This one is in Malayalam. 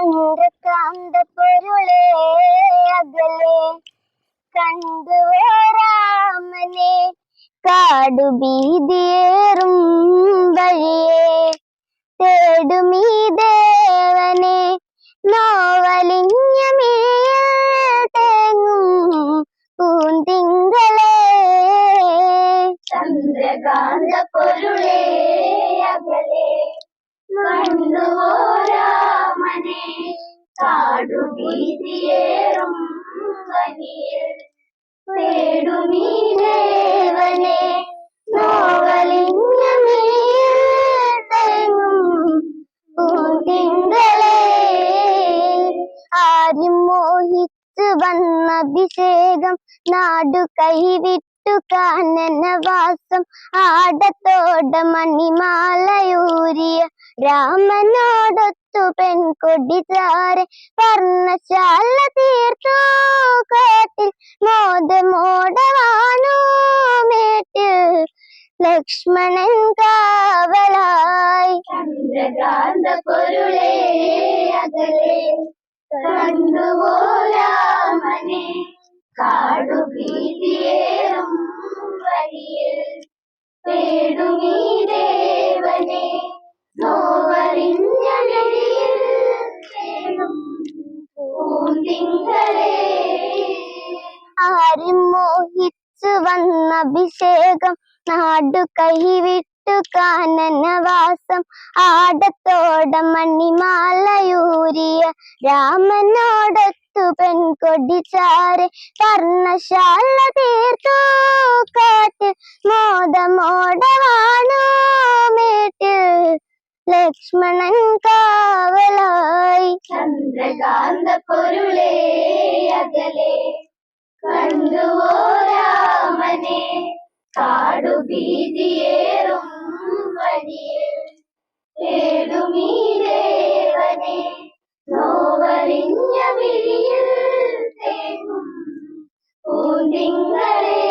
ചന്ദ്രകാന്ത പൊരുളേ അകലെ കണ്ടുവരാമനെ കാടുബീതിയേറും വഴിയെ. തേടുമീ ദേവനെ നോവലിഞ്ഞ തേങ്ങും പൂന്തിങ്കളേ ആരും മോഹിച്ചു വന്ന അഭിഷേകം നാടു കൈവിട്ടു കാനനവാസം ആടത്തോട മണിമാലയൂരിയ രാമനോടൊത്തു പെൺകൊടി ചാരെ വർണശാല തീർത്തു. കാട്ടിൽ മോദമോടവാണു മേട്ടിൽ. ലക്ഷ്മണൻ കാവലായി. ചന്ദ്രകാന്ത പൊരുളേ നോവറിഞ്ഞ ആരും മോഹിച്ചു വന്ന അഭിഷേകം. നാടു കൈവിട്ടു കാനനവാസം. ആടത്തോട മണിമാലയൂരിയ. രാമനോടത്തു പെൺകൊടി ചാരെ. കർണശാല തീർത്തു കാട്ടിൽ മോദമോടവാണോ മേട്ടിൽ ലക്ഷ്മണൻ കാവലായി. ചന്ദ്രകാന്ത പൊരുളേ അകലെ. കണ്ടുവോ രാമനെ കാടുബീതിയേറും വഴിയിൽ തേടുമീ ദേവനെ നോവറിഞ്ഞ വിഴിയിൽ തേങ്ങും. പൂന്തിങ്കളേ